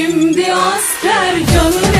şimdi asker canı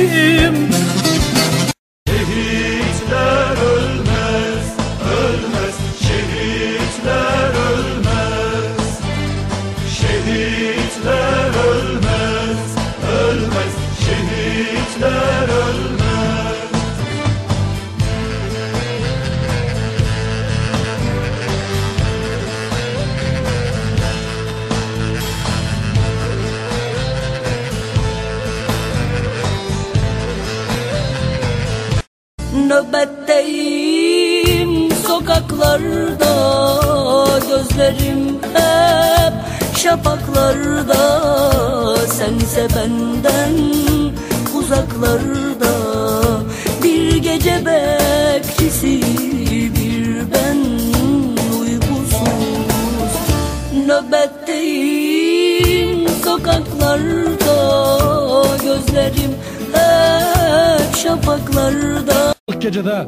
Nöbetteyim sokaklarda Gözlerim hep şafaklarda. Sense benden uzaklarda Bir gece bekçisi bir ben uykusuz. Nöbetteyim sokaklarda Gözlerim hep şafaklarda. İlk gecede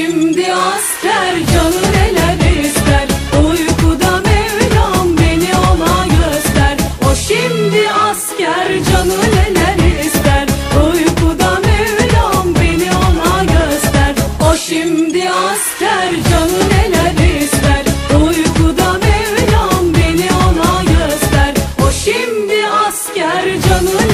Şimdi asker canı neler ister. Uykuda Mevlam beni ona göster. O şimdi asker canı neler ister. Uykuda Mevlam beni ona göster. O şimdi asker canı neler ister. Uykuda Mevlam beni ona göster. O şimdi asker canı